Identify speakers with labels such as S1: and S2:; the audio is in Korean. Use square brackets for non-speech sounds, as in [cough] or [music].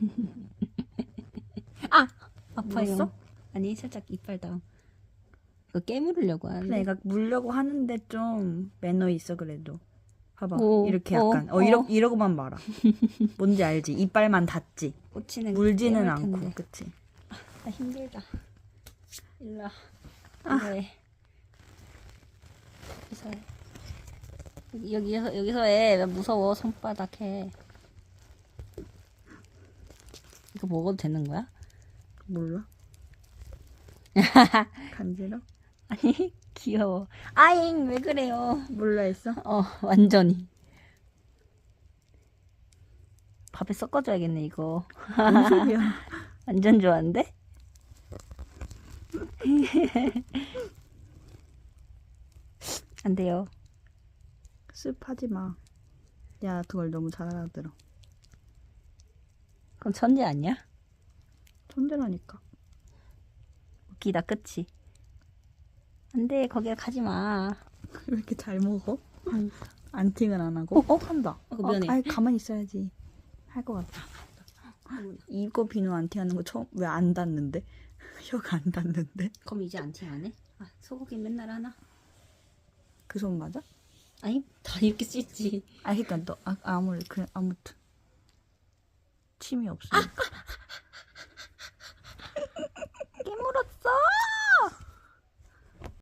S1: [laughs] 아! 아파요.
S2: 물었어?
S1: 아니, 살짝 이빨 다운. 이거 깨물으려고 하는데.
S2: 내가 물려고 하는데 좀 매너 있어 그래도. 봐봐
S1: 오,
S2: 이렇게
S1: 어,
S2: 약간 어,
S1: 어.
S2: 이러, 이러고만 말아. 뭔지 알지? 이빨만 닿지.
S1: 꽂히는
S2: 물지는
S1: 깨물
S2: 않고
S1: 텐데.
S2: 그치?
S1: 아, 힘들다. 와.
S2: 아.
S1: 이거 해. 여기서 해. 여기, 여기서, 여기서 해. 무서워. 손바닥 해. 이거 먹어도 되는 거야?
S2: 몰라. [laughs] 간지러?
S1: 아니, 귀여워. 아잉, 왜 그래요?
S2: 몰라 했어?
S1: 어, 완전히. 밥에 섞어줘야겠네, 이거.
S2: 뭔 소리야? [laughs]
S1: 완전 좋아한데? [laughs] 안 돼요.
S2: 습하지 마. 야 그걸 너무 잘 알아들어.
S1: 그럼 천재 아니야?
S2: 천재라니까.
S1: 웃기다, 그치? 안 돼, 거기 가지 마. [laughs]
S2: 왜 이렇게 잘 먹어?
S1: 음.
S2: 안팅을 안 하고? 어? 한다.
S1: 어, 미안해.
S2: 아이 가만히 있어야지. 할 것 같다. 이거 비누 안팅하는 거 처음 왜 안 닿는데? [laughs] 혀가 안 닿는데?
S1: 그럼 이제 안티 안 해? 아, 소고기 맨날 하나?
S2: 그 손 맞아?
S1: 아니, 다 이렇게 씻지.
S2: 아 그니까 너 아, 아무리 그 아무튼 침이 없으니까 [laughs]